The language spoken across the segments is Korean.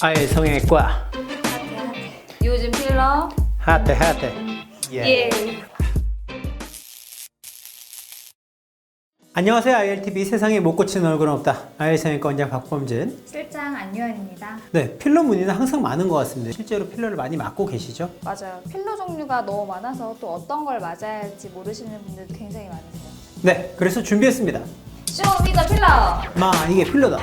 아예 성형외과 요즘 필러 하트 하트 예. 안녕하세요 ILTV 세상에 못 고치는 얼굴은 없다 IL 성형외과 원장 박범진 실장 안유현입니다. 네 필러 문의는 항상 많은 것 같습니다 실제로 필러를 많이 맞고 계시죠? 맞아요. 필러 종류가 너무 많아서 또 어떤 걸 맞아야 할지 모르시는 분들 굉장히 많으세요. 네 그래서 준비했습니다 쇼미더 필러! 마 이게 필러다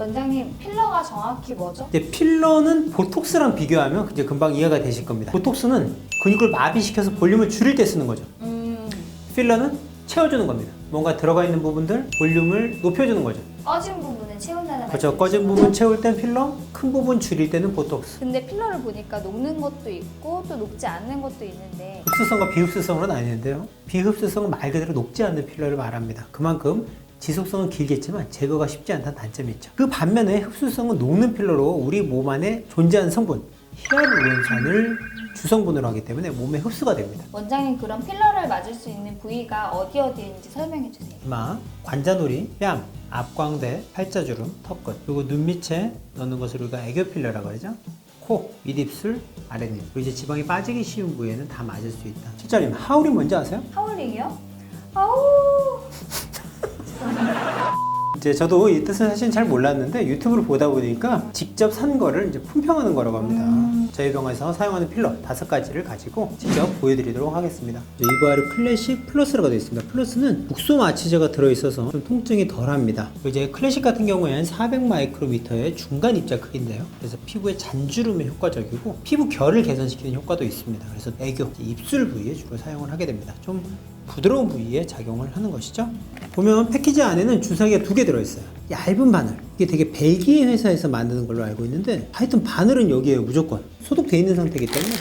원장님 필러가 정확히 뭐죠? 이제 필러는 보톡스랑 비교하면 이제 금방 이해가 되실 겁니다 보톡스는 근육을 마비시켜서 볼륨을 줄일 때 쓰는 거죠 음 필러는 채워주는 겁니다 뭔가 들어가 있는 부분들 볼륨을 높여주는 거죠 꺼진 부분은 채운다는 그렇죠 말씀이시죠? 꺼진 부분 채울 땐 필러 큰 부분 줄일 때는 보톡스 근데 필러를 보니까 녹는 것도 있고 또 녹지 않는 것도 있는데 흡수성과 비흡수성으로 나뉘는데요. 비흡수성은 말 그대로 녹지 않는 필러를 말합니다. 그만큼 지속성은 길겠지만 제거가 쉽지 않다는 단점이 있죠. 그 반면에 흡수성은 녹는 필러로 우리 몸 안에 존재하는 성분 히알루론산을 주성분으로 하기 때문에 몸에 흡수가 됩니다. 원장님 그럼 필러를 맞을 수 있는 부위가 어디 어디인지 설명해 주세요. 이마, 관자놀이, 뺨, 앞광대, 팔자주름, 턱끝 그리고 눈 밑에 넣는 것을 우리가 애교 필러라고 그러죠. 코, 윗입술, 아랫입 그리고 이제 지방이 빠지기 쉬운 부위에는 다 맞을 수 있다. 실장님 하울이 뭔지 아세요? 하울링이요? 아우 이제 저도 이 뜻은 사실 잘 몰랐는데 유튜브를 보다 보니까 직접 산 거를 이제 품평하는 거라고 합니다. 음. 저희 병원에서 사용하는 필러 다섯 가지를 가지고 직접 보여드리도록 하겠습니다. 이브아르 클래식 플러스라고 되어 있습니다. 플러스는 국소 마취제가 들어있어서 좀 통증이 덜합니다. 이제 클래식 같은 경우에는 400 마이크로미터의 중간 입자 크기인데요. 그래서 피부의 잔주름에 효과적이고 피부 결을 개선시키는 효과도 있습니다. 그래서 애교, 입술 부위에 주로 사용을 하게 됩니다. 좀 부드러운 부위에 작용을 하는 것이죠. 보면 패키지 안에는 주사기가 두 개 들어있어요. 얇은 바늘. 이게 되게 벨기에 회사에서 만드는 걸로 알고 있는데 하여튼 바늘은 여기에요 무조건. 소독돼 있는 상태이기 때문에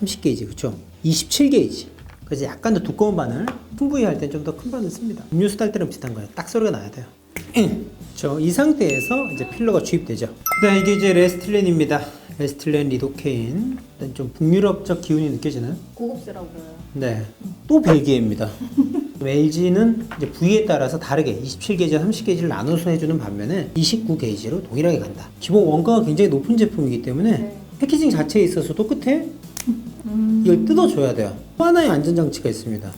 30게이지 그쵸? 27게이지. 그래서 약간 더 두꺼운 바늘. 큰 부위 할땐 좀 더 큰 바늘 씁니다. 음료수 딸 때랑 비슷한 거예요. 딱 소리가 나야 돼요. 그렇죠. 이 상태에서 이제 필러가 주입되죠. 네, 이게 이제 레스틸렌입니다. 레스틸렌 리도케인. 일단 좀 북유럽적 기운이 느껴지는 고급스러워 보여요. 네. 또 벨기에입니다. LG는 이제 부위에 따라서 다르게 27게이지, 30게이지를 나눠서 해주는 반면에 29게이지로 동일하게 간다. 기본 원가가 굉장히 높은 제품이기 때문에 네. 패키징 자체에 있어서도 끝에 이걸 뜯어줘야 돼요. 또 하나의 안전장치가 있습니다.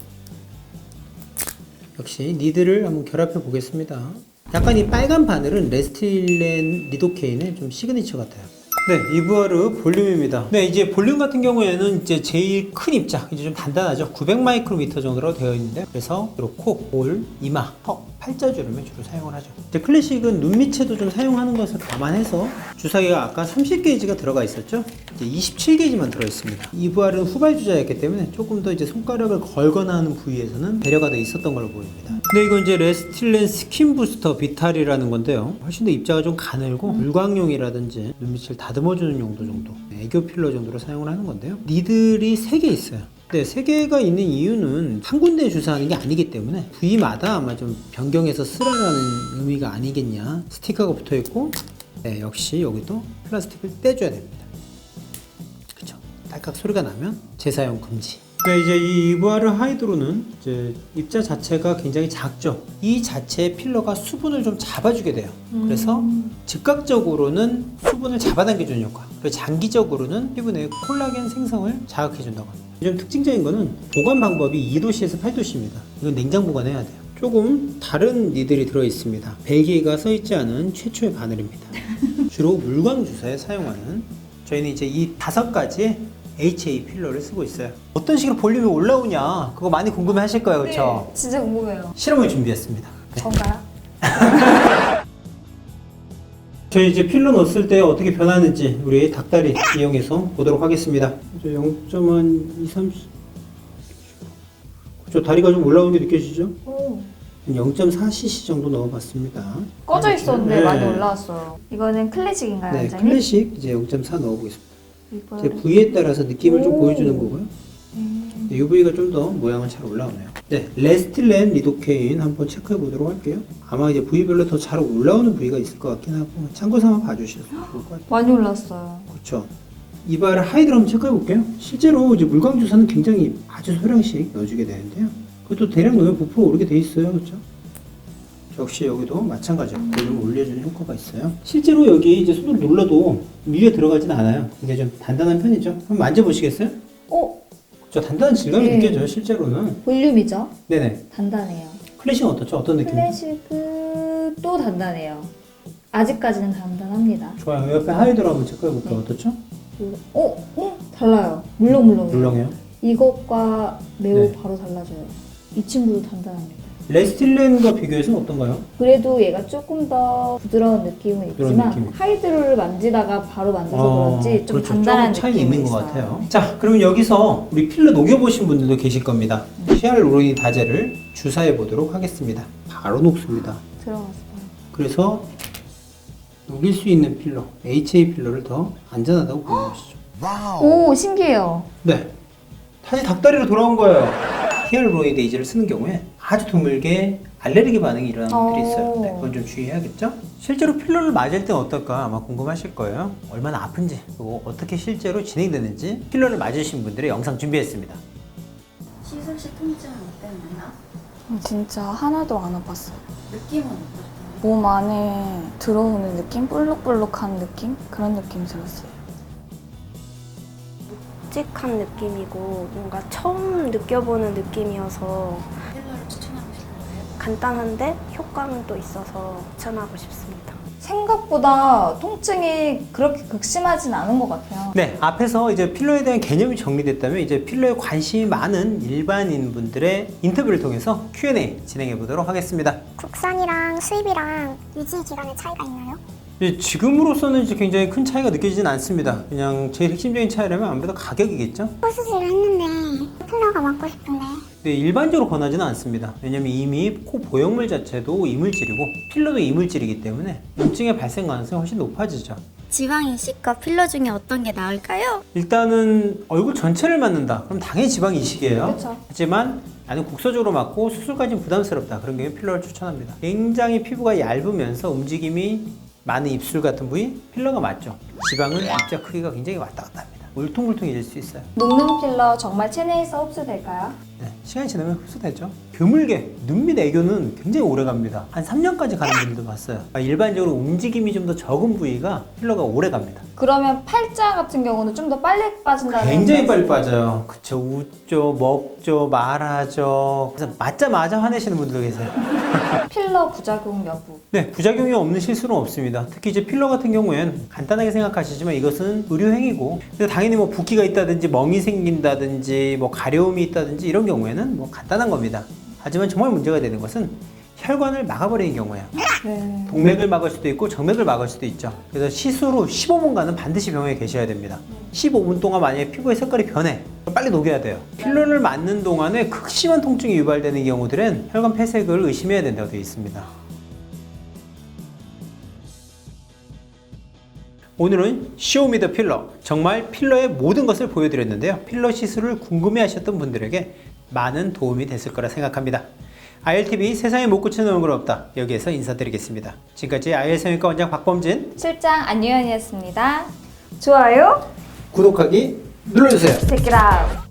역시 니드를 한번 결합해 보겠습니다. 약간 이 빨간 바늘은 레스틸렌 리도케인의 좀 시그니처 같아요. 네, 이브아르 볼륨입니다. 네, 이제 볼륨 같은 경우에는 이제 제일 큰 입자, 이제 좀 단단하죠. 900 마이크로미터 정도로 되어 있는데, 그래서 주로 코, 볼, 이마, 턱, 팔자주름에 주로 사용을 하죠. 이제 클래식은 눈 밑에도 좀 사용하는 것을 감안해서 주사기가 아까 30게이지가 들어가 있었죠. 이제 27게이지만 들어 있습니다. 이브아르는 후발 주자였기 때문에 조금 더 이제 손가락을 걸거나 하는 부위에서는 배려가 더 있었던 걸로 보입니다. 근데 이건 이제 레스틸렌 스킨 부스터 비탈이라는 건데요. 훨씬 더 입자가 좀 가늘고 물광용이라든지 눈 밑을 다듬어주는 용도 정도, 네, 애교 필러 정도로 사용을 하는 건데요. 니들이 3개 있어요. 네, 세 개가 있는 이유는 한 군데 주사하는 게 아니기 때문에 부위마다 아마 좀 변경해서 쓰라라는 의미가 아니겠냐. 스티커가 붙어 있고, 네, 역시 여기도 플라스틱을 떼줘야 됩니다. 그쵸. 딸깍 소리가 나면 재사용 금지. 네, 이제 이 이브아르 하이드로는 이제 입자 자체가 굉장히 작죠. 이 자체의 필러가 수분을 좀 잡아주게 돼요. 그래서 즉각적으로는 수분을 잡아당겨주는 효과. 그리고 장기적으로는 피부 내 콜라겐 생성을 자극해준다고 합니다. 좀 특징적인 거는 보관 방법이 2도씨에서 8도씨입니다. 이건 냉장 보관해야 돼요. 조금 다른 니들이 들어 있습니다. 벨기에가 써 있지 않은 최초의 바늘입니다. 주로 물광 주사에 사용하는 저희는 이제 이 다섯 가지의 HA 필러를 쓰고 있어요. 어떤 식으로 볼륨이 올라오냐 그거 많이 궁금해 하실 거예요, 그렇죠? 네, 진짜 궁금해요. 실험을 준비했습니다. 네. 전가요? 저희 이제 필러 넣었을 때 어떻게 변하는지 우리 닭다리 이용해서 보도록 하겠습니다. 0.1, 2, 30. 저 다리가 좀 올라오는 게 느껴지죠? 오. 0.4cc 정도 넣어봤습니다. 꺼져 있었는데 네. 많이 올라왔어요. 이거는 클래식인가요, 네, 원장님? 클래식 이제 0.4 넣어보겠습니다. 이거를- 제 부위에 따라서 느낌을 좀 오. 보여주는 거고요. 음. 네, 이 부위가 좀 더 모양은 잘 올라오네요. 네, 레스틸렌 리도케인 한번 체크해 보도록 할게요. 아마 이제 부위별로 더 잘 올라오는 부위가 있을 것 같긴 하고 참고 삼아 봐주셔도 좋을 것 같아요. 많이 올랐어요. 그렇죠. 이발 하이드로 한번 체크해 볼게요. 실제로 이제 물광 주사는 굉장히 아주 소량씩 넣어주게 되는데요. 그것도 대량 넣으면 부풀어 오르게 돼 있어요, 그렇죠? 역시 여기도 마찬가지로 볼륨 올려주는 효과가 있어요. 실제로 여기 이제 손으로 눌러도 위에 들어가진 않아요. 이게 좀 단단한 편이죠. 한번 만져보시겠어요? 어? 저 단단한 질감이 네. 느껴져요, 실제로는. 볼륨이죠? 네네. 단단해요. 클래식은 어떻죠? 어떤 느낌이죠? 클래식은 또 단단해요. 아직까지는 단단합니다. 좋아요. 옆에 하이드로 한번 체크해볼까요? 어떻죠? 어? 어? 달라요. 물렁물렁해요. 물렁해요. 이것과 매우 네. 바로 달라져요. 이 친구도 단단합니다. 레스틸렌과 비교해서 어떤가요? 그래도 얘가 조금 더 부드러운 느낌은 부드러운 있지만 느낌이. 하이드로를 만지다가 바로 만져서 어, 그런지 좀 그렇죠. 단단한 느낌이 있는 것 있어요. 같아요. 자, 그러면 여기서 우리 필러 녹여보신 분들도 계실 겁니다. 히알루로니 다제를 주사해 보도록 하겠습니다. 바로 녹습니다. 들어갔어요. 그래서 녹일 수 있는 필러, HA 필러를 더 안전하다고 보는 것이죠. 오 신기해요. 네. 다시 닭다리로 돌아온 거예요. 히알루로니드 이제를 쓰는 경우에 아주 드물게 알레르기 반응이 일어나는 분들이 있어요. 오. 네, 그건 좀 주의해야겠죠? 실제로 필러를 맞을 땐 어떨까 아마 궁금하실 거예요. 얼마나 아픈지, 그리고 어떻게 실제로 진행되는지 필러를 맞으신 분들의 영상 준비했습니다. 시술 시 통증은 어땠나요? 어, 진짜 하나도 안 아팠어요. 느낌은 어떠셨나요? 몸 안에 들어오는 느낌? 볼록볼록한 느낌? 그런 느낌이 들었어요. 묵직한 느낌이고 뭔가 처음 느껴보는 느낌이어서 필러를 추천하고 싶은가요? 간단한데 효과는 또 있어서 추천하고 싶습니다. 생각보다 통증이 그렇게 극심하진 않은 것 같아요. 네, 앞에서 이제 필러에 대한 개념이 정리됐다면 이제 필러에 관심이 많은 일반인 분들의 인터뷰를 통해서 Q&A 진행해 보도록 하겠습니다. 국산이랑 수입이랑 유지 기간의 차이가 있나요? 이제 지금으로서는 이제 굉장히 큰 차이가 느껴지진 않습니다. 그냥 제일 핵심적인 차이라면 아무래도 가격이겠죠. 코 수술을 했는데 필러가 맞고 싶은데 근데 일반적으로 권하지는 않습니다. 왜냐면 이미 코 보형물 자체도 이물질이고 필러도 이물질이기 때문에 염증의 발생 가능성이 훨씬 높아지죠. 지방 이식과 필러 중에 어떤 게 나을까요? 일단은 얼굴 전체를 맞는다. 그럼 당연히 지방 이식이에요. 그렇죠. 하지만 나는 국소적으로 맞고 수술까지는 부담스럽다. 그런 경우에 필러를 추천합니다. 굉장히 피부가 얇으면서 움직임이 많은 입술 같은 부위 필러가 맞죠. 지방은 입자 크기가 굉장히 왔다 갔다 합니다. 울퉁불퉁해질 수 있어요. 녹는 필러 정말 체내에서 흡수될까요? 네, 시간이 지나면 흡수되죠. 드물게 눈밑 애교는 굉장히 오래 갑니다. 한 3년까지 가는 분들도 봤어요. 아, 일반적으로 움직임이 좀 더 적은 부위가 필러가 오래 갑니다. 그러면 팔자 같은 경우는 좀 더 빨리 빠진다는 굉장히 빨리 빠져요. 그쵸. 웃죠, 먹죠, 말하죠. 그래서 맞자마자 화내시는 분들도 계세요. 필러 부작용 여부. 네, 부작용이 없는 실수는 없습니다. 특히 이제 필러 같은 경우엔 간단하게 생각하시지만 이것은 의료행위고, 그래서 당연히 뭐 붓기가 있다든지 멍이 생긴다든지 뭐 가려움이 있다든지 이런 경우에는 뭐 간단한 겁니다. 하지만 정말 문제가 되는 것은 혈관을 막아버리는 경우예요. 네. 동맥을 막을 수도 있고 정맥을 막을 수도 있죠. 그래서 시술 후 15분간은 반드시 병원에 계셔야 됩니다. 15분 동안 만약에 피부의 색깔이 변해 빨리 녹여야 돼요. 필러를 맞는 동안에 극심한 통증이 유발되는 경우들은 혈관 폐색을 의심해야 된다고 되어 있습니다. 오늘은 쇼미더 필러 정말 필러의 모든 것을 보여드렸는데요. 필러 시술을 궁금해 하셨던 분들에게 많은 도움이 됐을 거라 생각합니다. ILTV 세상에 못 고치는 얼굴 없다. 여기에서 인사드리겠습니다. 지금까지 IL 성형외과 원장 박범진 실장 안유현이었습니다. 좋아요. 구독하기 눌러주세요. Check it out.